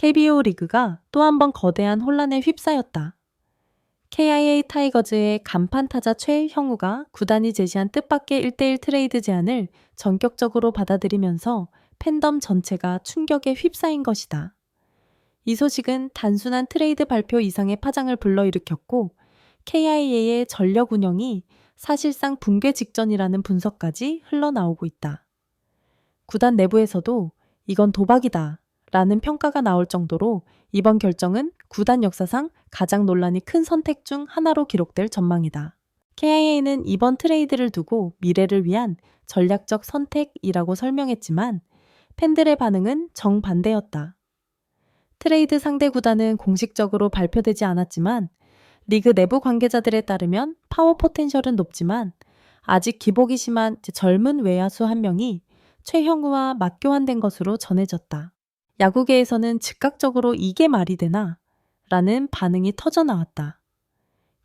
KBO 리그가 또 한 번 거대한 혼란에 휩싸였다. KIA 타이거즈의 간판 타자 최형우가 구단이 제시한 뜻밖의 1대1 트레이드 제안을 전격적으로 받아들이면서 팬덤 전체가 충격에 휩싸인 것이다. 이 소식은 단순한 트레이드 발표 이상의 파장을 불러일으켰고 KIA의 전력 운영이 사실상 붕괴 직전이라는 분석까지 흘러나오고 있다. 구단 내부에서도 이건 도박이다 라는 평가가 나올 정도로 이번 결정은 구단 역사상 가장 논란이 큰 선택 중 하나로 기록될 전망이다. KIA는 이번 트레이드를 두고 미래를 위한 전략적 선택이라고 설명했지만 팬들의 반응은 정반대였다. 트레이드 상대 구단은 공식적으로 발표되지 않았지만 리그 내부 관계자들에 따르면 파워 포텐셜은 높지만 아직 기복이 심한 젊은 외야수 한 명이 최형우와 맞교환된 것으로 전해졌다. 야구계에서는 즉각적으로 이게 말이 되나? 라는 반응이 터져 나왔다.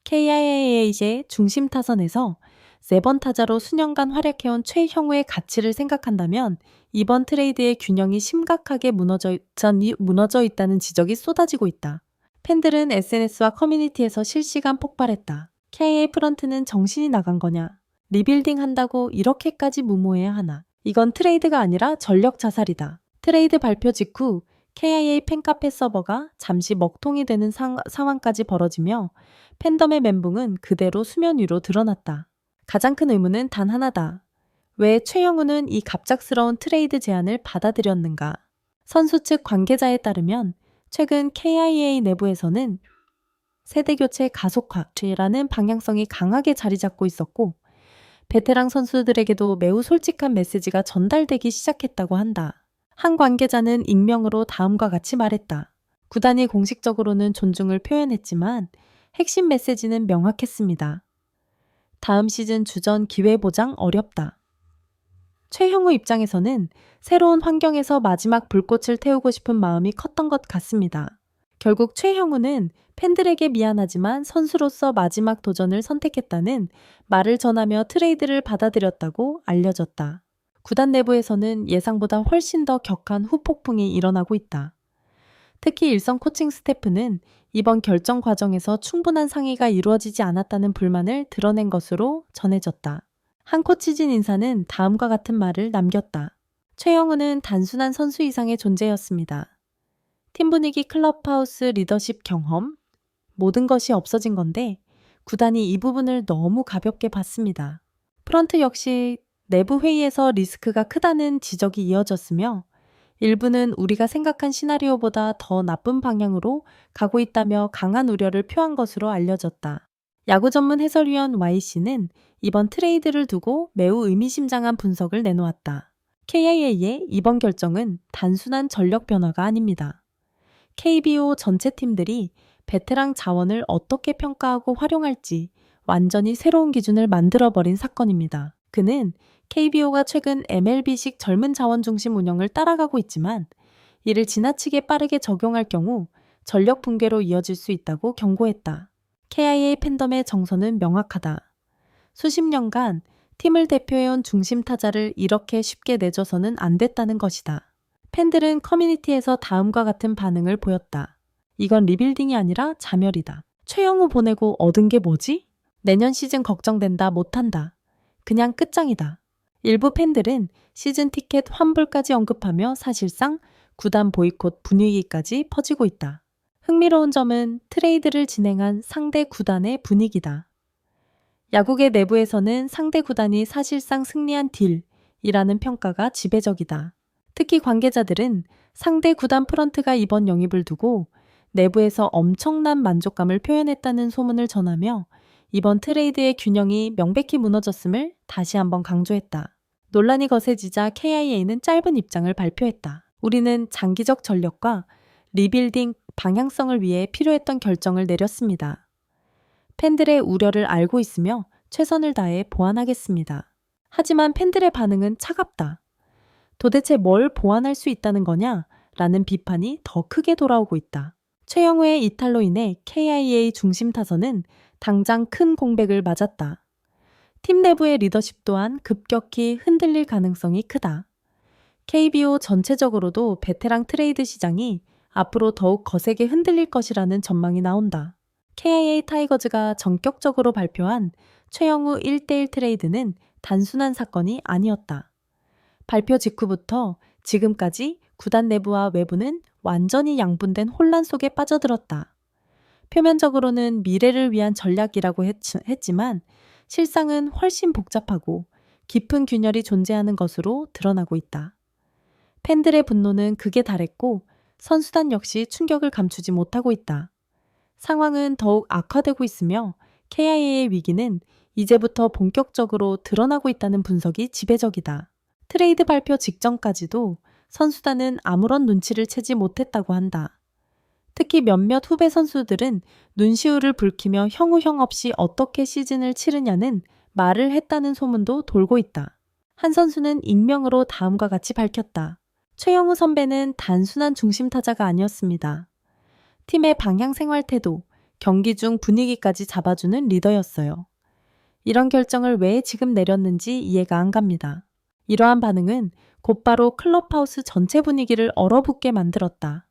KIA의 중심 타선에서 세번 타자로 수년간 활약해온 최형우의 가치를 생각한다면 이번 트레이드의 균형이 심각하게 무너져, 무너져 있다는 지적이 쏟아지고 있다. 팬들은 SNS와 커뮤니티에서 실시간 폭발했다. KA 프런트는 정신이 나간 거냐? 리빌딩 한다고 이렇게까지 무모해야 하나? 이건 트레이드가 아니라 전력 자살이다. 트레이드 발표 직후 KIA 팬카페 서버가 잠시 먹통이 되는 상, 상황까지 벌어지며 팬덤의 멘붕은 그대로 수면 위로 드러났다. 가장 큰 의문은 단 하나다. 왜 최영우는 이 갑작스러운 트레이드 제안을 받아들였는가? 선수 측 관계자에 따르면 최근 KIA 내부에서는 세대교체 가속화라는 방향성이 강하게 자리 잡고 있었고 베테랑 선수들에게도 매우 솔직한 메시지가 전달되기 시작했다고 한다. 한 관계자는 익명으로 다음과 같이 말했다. 구단이 공식적으로는 존중을 표현했지만 핵심 메시지는 명확했습니다. 다음 시즌 주전 기회 보장 어렵다. 최형우 입장에서는 새로운 환경에서 마지막 불꽃을 태우고 싶은 마음이 컸던 것 같습니다. 결국 최형우는 팬들에게 미안하지만 선수로서 마지막 도전을 선택했다는 말을 전하며 트레이드를 받아들였다고 알려졌다. 구단 내부에서는 예상보다 훨씬 더 격한 후폭풍이 일어나고 있다. 특히 일선 코칭 스태프는 이번 결정 과정에서 충분한 상의가 이루어지지 않았다는 불만을 드러낸 것으로 전해졌다. 한 코치진 인사는 다음과 같은 말을 남겼다. 최영우는 단순한 선수 이상의 존재였습니다. 팀 분위기 클럽하우스 리더십 경험, 모든 것이 없어진 건데 구단이 이 부분을 너무 가볍게 봤습니다. 프런트 역시 내부 회의에서 리스크가 크다는 지적이 이어졌으며 일부는 우리가 생각한 시나리오보다 더 나쁜 방향으로 가고 있다며 강한 우려를 표한 것으로 알려졌다. 야구 전문 해설위원 Y씨는 이번 트레이드를 두고 매우 의미심장한 분석을 내놓았다. KIA의 이번 결정은 단순한 전력 변화가 아닙니다. KBO 전체 팀들이 베테랑 자원을 어떻게 평가하고 활용할지 완전히 새로운 기준을 만들어버린 사건입니다. 그는 KBO가 최근 MLB식 젊은 자원 중심 운영을 따라가고 있지만 이를 지나치게 빠르게 적용할 경우 전력 붕괴로 이어질 수 있다고 경고했다. KIA 팬덤의 정서는 명확하다. 수십 년간 팀을 대표해온 중심 타자를 이렇게 쉽게 내줘서는 안 됐다는 것이다. 팬들은 커뮤니티에서 다음과 같은 반응을 보였다. 이건 리빌딩이 아니라 자멸이다. 최영우 보내고 얻은 게 뭐지? 내년 시즌 걱정된다 못한다. 그냥 끝장이다. 일부 팬들은 시즌 티켓 환불까지 언급하며 사실상 구단 보이콧 분위기까지 퍼지고 있다. 흥미로운 점은 트레이드를 진행한 상대 구단의 분위기다. 야구계 내부에서는 상대 구단이 사실상 승리한 딜이라는 평가가 지배적이다. 특히 관계자들은 상대 구단 프런트가 이번 영입을 두고 내부에서 엄청난 만족감을 표현했다는 소문을 전하며 이번 트레이드의 균형이 명백히 무너졌음을 다시 한번 강조했다. 논란이 거세지자 KIA는 짧은 입장을 발표했다. 우리는 장기적 전력과 리빌딩 방향성을 위해 필요했던 결정을 내렸습니다. 팬들의 우려를 알고 있으며 최선을 다해 보완하겠습니다. 하지만 팬들의 반응은 차갑다. 도대체 뭘 보완할 수 있다는 거냐? 라는 비판이 더 크게 돌아오고 있다. 최영우의 이탈로 인해 KIA 중심 타선은 당장 큰 공백을 맞았다. 팀 내부의 리더십 또한 급격히 흔들릴 가능성이 크다. KBO 전체적으로도 베테랑 트레이드 시장이 앞으로 더욱 거세게 흔들릴 것이라는 전망이 나온다. KIA 타이거즈가 전격적으로 발표한 최영우 1대1 트레이드는 단순한 사건이 아니었다. 발표 직후부터 지금까지 구단 내부와 외부는 완전히 양분된 혼란 속에 빠져들었다. 표면적으로는 미래를 위한 전략이라고 했, 했지만 실상은 훨씬 복잡하고 깊은 균열이 존재하는 것으로 드러나고 있다. 팬들의 분노는 극에 달했고 선수단 역시 충격을 감추지 못하고 있다. 상황은 더욱 악화되고 있으며 KIA의 위기는 이제부터 본격적으로 드러나고 있다는 분석이 지배적이다. 트레이드 발표 직전까지도 선수단은 아무런 눈치를 채지 못했다고 한다. 특히 몇몇 후배 선수들은 눈시울을 붉히며 형우형 없이 어떻게 시즌을 치르냐는 말을 했다는 소문도 돌고 있다. 한 선수는 익명으로 다음과 같이 밝혔다. 최영우 선배는 단순한 중심 타자가 아니었습니다. 팀의 방향 생활 태도, 경기 중 분위기까지 잡아주는 리더였어요. 이런 결정을 왜 지금 내렸는지 이해가 안 갑니다. 이러한 반응은 곧바로 클럽하우스 전체 분위기를 얼어붙게 만들었다.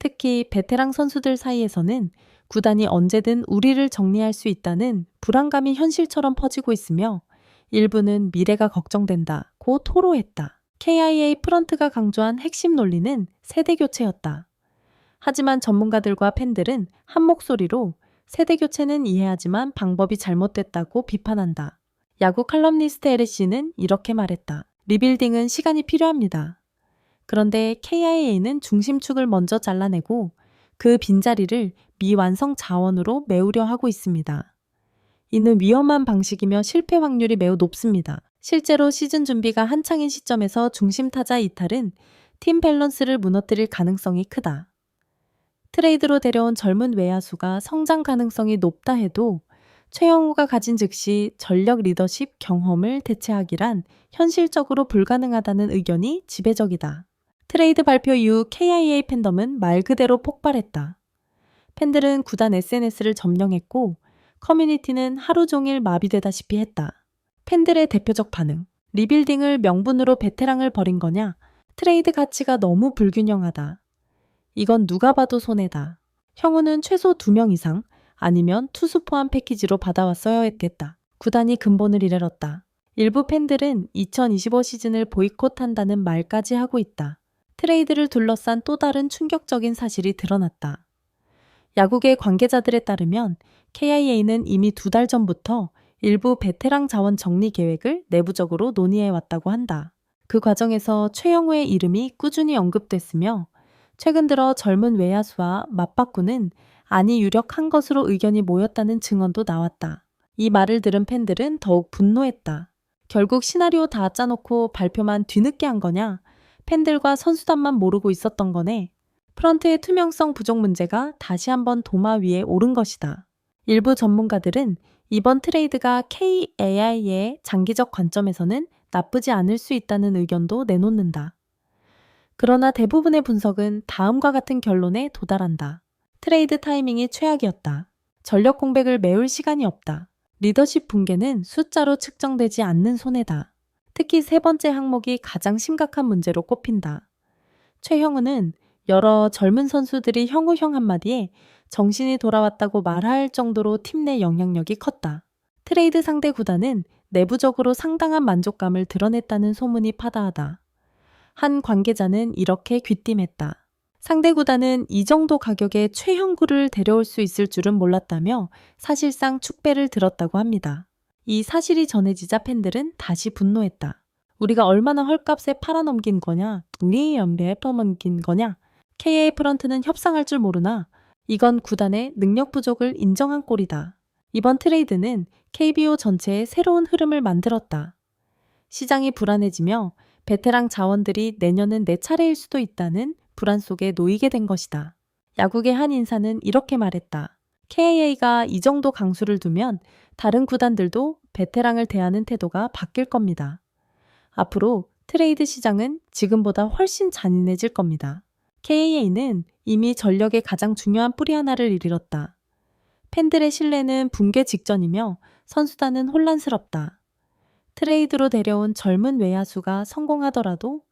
특히 베테랑 선수들 사이에서는 구단이 언제든 우리를 정리할 수 있다는 불안감이 현실처럼 퍼지고 있으며 일부는 미래가 걱정된다고 토로했다. KIA 프런트가 강조한 핵심 논리는 세대 교체였다. 하지만 전문가들과 팬들은 한 목소리로 세대 교체는 이해하지만 방법이 잘못됐다고 비판한다. 야구 칼럼니스트 에르씨는 이렇게 말했다. 리빌딩은 시간이 필요합니다. 그런데 KIA는 중심축을 먼저 잘라내고 그 빈자리를 미완성 자원으로 메우려 하고 있습니다. 이는 위험한 방식이며 실패 확률이 매우 높습니다. 실제로 시즌 준비가 한창인 시점에서 중심 타자 이탈은 팀 밸런스를 무너뜨릴 가능성이 크다. 트레이드로 데려온 젊은 외야수가 성장 가능성이 높다 해도 최영우가 가진 즉시 전력 리더십 경험을 대체하기란 현실적으로 불가능하다는 의견이 지배적이다. 트레이드 발표 이후 KIA 팬덤은 말 그대로 폭발했다. 팬들은 구단 SNS를 점령했고 커뮤니티는 하루 종일 마비되다시피 했다. 팬들의 대표적 반응. 리빌딩을 명분으로 베테랑을 버린 거냐? 트레이드 가치가 너무 불균형하다. 이건 누가 봐도 손해다. 형우는 최소 2명 이상 아니면 투수 포함 패키지로 받아왔어야 했겠다. 구단이 근본을 잃었다. 일부 팬들은 2025 시즌을 보이콧한다는 말까지 하고 있다. 트레이드를 둘러싼 또 다른 충격적인 사실이 드러났다. 야구계 관계자들에 따르면 KIA는 이미 두 달 전부터 일부 베테랑 자원 정리 계획을 내부적으로 논의해 왔다고 한다. 그 과정에서 최영우의 이름이 꾸준히 언급됐으며 최근 들어 젊은 외야수와 맞바꾸는 안이 유력한 것으로 의견이 모였다는 증언도 나왔다. 이 말을 들은 팬들은 더욱 분노했다. 결국 시나리오 다 짜놓고 발표만 뒤늦게 한 거냐? 팬들과 선수단만 모르고 있었던 거네. 프런트의 투명성 부족 문제가 다시 한번 도마 위에 오른 것이다. 일부 전문가들은 이번 트레이드가 KAI의 장기적 관점에서는 나쁘지 않을 수 있다는 의견도 내놓는다. 그러나 대부분의 분석은 다음과 같은 결론에 도달한다. 트레이드 타이밍이 최악이었다. 전력 공백을 메울 시간이 없다. 리더십 붕괴는 숫자로 측정되지 않는 손해다. 특히 세 번째 항목이 가장 심각한 문제로 꼽힌다. 최형우는 여러 젊은 선수들이 형우 형 한마디에 정신이 돌아왔다고 말할 정도로 팀 내 영향력이 컸다. 트레이드 상대 구단은 내부적으로 상당한 만족감을 드러냈다는 소문이 파다하다. 한 관계자는 이렇게 귀띔했다. 상대 구단은 이 정도 가격에 최형구를 데려올 수 있을 줄은 몰랐다며 사실상 축배를 들었다고 합니다. 이 사실이 전해지자 팬들은 다시 분노했다. 우리가 얼마나 헐값에 팔아넘긴 거냐? 우리 연배에 퍼넘긴 거냐? KA 프런트는 협상할 줄 모르나 이건 구단의 능력 부족을 인정한 꼴이다. 이번 트레이드는 KBO 전체에 새로운 흐름을 만들었다. 시장이 불안해지며 베테랑 자원들이 내년은 내 차례일 수도 있다는 불안 속에 놓이게 된 것이다. 야구계 한 인사는 이렇게 말했다. KA가 이 정도 강수를 두면 다른 구단들도 베테랑을 대하는 태도가 바뀔 겁니다. 앞으로 트레이드 시장은 지금보다 훨씬 잔인해질 겁니다. KA는 이미 전력의 가장 중요한 뿌리 하나를 잃었다. 팬들의 신뢰는 붕괴 직전이며 선수단은 혼란스럽다. 트레이드로 데려온 젊은 외야수가 성공하더라도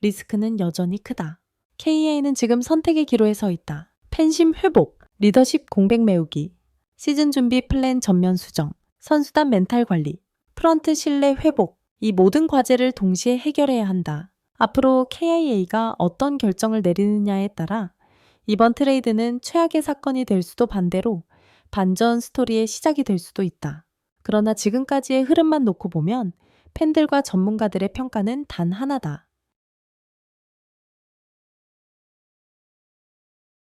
리스크는 여전히 크다. KA는 지금 선택의 기로에 서 있다. 팬심 회복, 리더십 공백 메우기, 시즌 준비 플랜 전면 수정, 선수단 멘탈 관리, 프런트 신뢰 회복, 이 모든 과제를 동시에 해결해야 한다. 앞으로 KIA가 어떤 결정을 내리느냐에 따라 이번 트레이드는 최악의 사건이 될 수도 반대로 반전 스토리의 시작이 될 수도 있다. 그러나 지금까지의 흐름만 놓고 보면 팬들과 전문가들의 평가는 단 하나다.